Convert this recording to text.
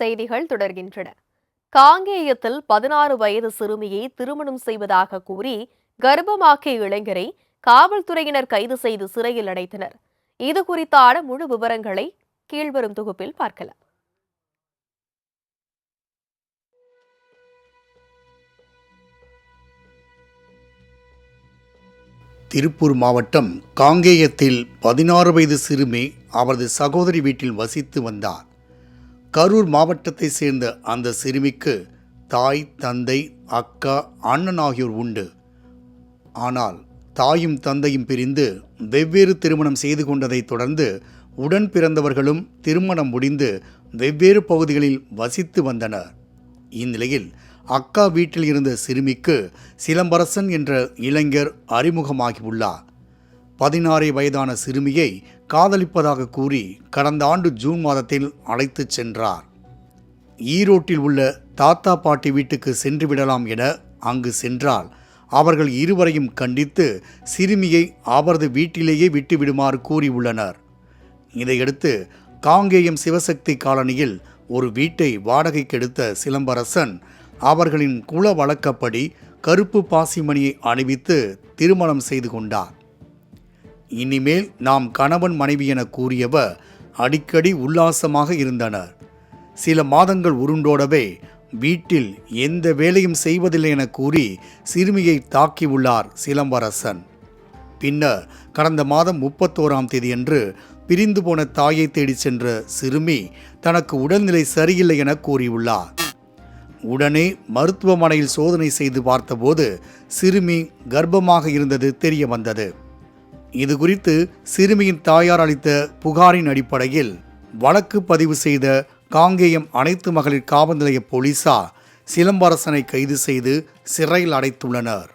செய்திகள் தொடர்கின்றன. காங்கேயத்தில் பதினாறு வயது சிறுமியை திருமணம் செய்வதாக கூறி கர்ப்பமாக்கிய இளைஞரை காவல்துறையினர் கைது செய்து சிறையில் அடைத்தனர். இது குறித்தான முழு விவரங்களை கீழ்வரும் தொகுப்பில் பார்க்கலாம். திருப்பூர் மாவட்டம் காங்கேயத்தில் பதினாறு வயது சிறுமி அவரது சகோதரி வீட்டில் வசித்து வந்தார். கரூர் மாவட்டத்தைச் சேர்ந்த அந்த சிறுமிக்கு தாய் தந்தை அக்கா அண்ணன் ஆகியோர் உண்டு. ஆனால் தாயும் தந்தையும் பிரிந்து வெவ்வேறு திருமணம் செய்து கொண்டதைத் தொடர்ந்து உடன் பிறந்தவர்களும் திருமணம் முடிந்து வெவ்வேறு பகுதிகளில் வசித்து வந்தனர். இந்நிலையில் அக்கா வீட்டில் இருந்த சிறுமிக்கு சிலம்பரசன் என்ற இளைஞர் அறிமுகமாகியுள்ளார். பதினாறு வயதான சிறுமியை காதலிப்பதாக கூறி கடந்த ஆண்டு ஜூன் மாதத்தில் அழைத்துச் சென்றார். ஈரோட்டில் உள்ள தாத்தா பாட்டி வீட்டுக்கு சென்று விடலாம் என அங்கு சென்றால் அவர்கள் இருவரையும் கண்டித்து சிறுமியை அவரது வீட்டிலேயே விட்டுவிடுமாறு கூறியுள்ளனர் இதையடுத்து காங்கேயம் சிவசக்தி காலனியில் ஒரு வீட்டை வாடகைக்கு எடுத்த சிலம்பரசன் அவர்களின் குல வழக்கப்படி கருப்பு பாசிமணியை அணிவித்து திருமணம் செய்து கொண்டார். இனிமேல் நாம் கணவன் மனைவி என கூறியவர் அடிக்கடி உல்லாசமாக இருந்தனர். சில மாதங்கள் உருண்டோடவே வீட்டில் எந்த வேலையும் செய்வதில்லை என கூறி சிறுமியை தாக்கியுள்ளார் சிலம்பரசன். பின்னர் கடந்த மாதம் முப்பத்தோராம் தேதியன்று பிரிந்து போன தாயை தேடிச் சென்ற சிறுமி தனக்கு உடல்நிலை சரியில்லை என கூறியுள்ளார். உடனே மருத்துவமனையில் சோதனை செய்து பார்த்தபோது சிறுமி கர்ப்பமாக இருந்தது தெரிய வந்தது. இது குறித்து சிறுமியின் தாயார் அளித்த புகாரின் அடிப்படையில் வழக்கு பதிவு செய்த காங்கேயம் அனைத்து மகளிர் காவல் நிலைய போலீசார் சிலம்பரசனை கைது செய்து சிறையில் அடைத்துள்ளனர்.